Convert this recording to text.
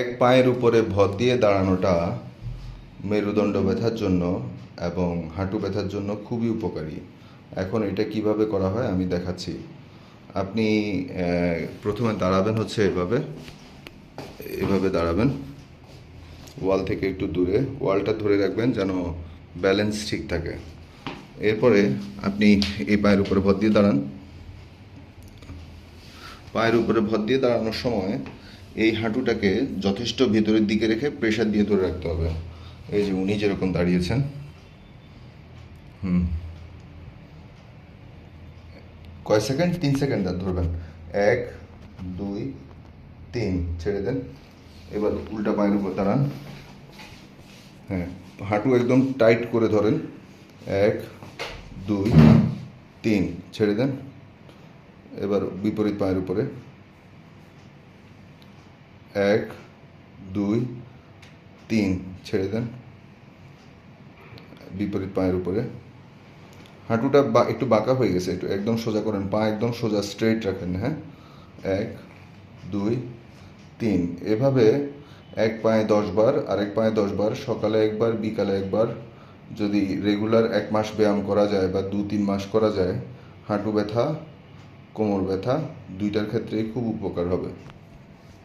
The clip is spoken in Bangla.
এক পায়ের উপরে ভর দিয়ে দাঁড়ানোটা মেরুদণ্ড ব্যথার জন্য এবং হাঁটু ব্যথার জন্য খুবই উপকারী। এখন এটা কীভাবে করা হয় আমি দেখাচ্ছি। আপনি প্রথমে দাঁড়াবেন হচ্ছে এভাবে। এভাবে দাঁড়াবেন। ওয়াল থেকে একটু দূরে, ওয়ালটা ধরে রাখবেন যেন ব্যালেন্স ঠিক থাকে। এরপরে আপনি এই পায়ের উপরে ভর দিয়ে দাঁড়ান। পায়ের উপরে ভর দিয়ে দাঁড়ানোর সময় এই হাঁটুটাকে যথেষ্ট ভেতরের দিকে রেখে প্রেশার দিয়ে ধরে রাখতে হবে। এই যে উনি যেরকম দাঁড়িয়েছেন। হুম। কয় সেকেন্ড? তিন সেকেন্ড ধরবেন। এক, দুই, তিন ছেড়ে দেন। এবার উল্টা পায়ের উপর দাঁড়ান। হ্যাঁ হাঁটু একদম টাইট করে ধরেন। এক, দুই, তিন ছেড়ে দেন। এবার বিপরীত পায়ের উপরে। এক, দুই, তিন, ছেড়ে দেন। বিপরীত পায়ের উপরে। হাঁটুটা বা, একটু বাঁকা হয়ে গেছে, একটু একদম সোজা করেন, পা একদম সোজা স্ট্রেট রাখেন হ্যাঁ? এক, দুই, তিন। এভাবে এক পায়ে দশ বার, আরেক পায়ে দশ বার, সকালে একবার, বিকালে একবার যদি রেগুলার এক মাস ব্যায়াম করা যায় বা দু, তিন মাস করা যায়, হাঁটু ব্যথা, কোমর ব্যথা, দুইটার ক্ষেত্রেই খুব উপকার হবে।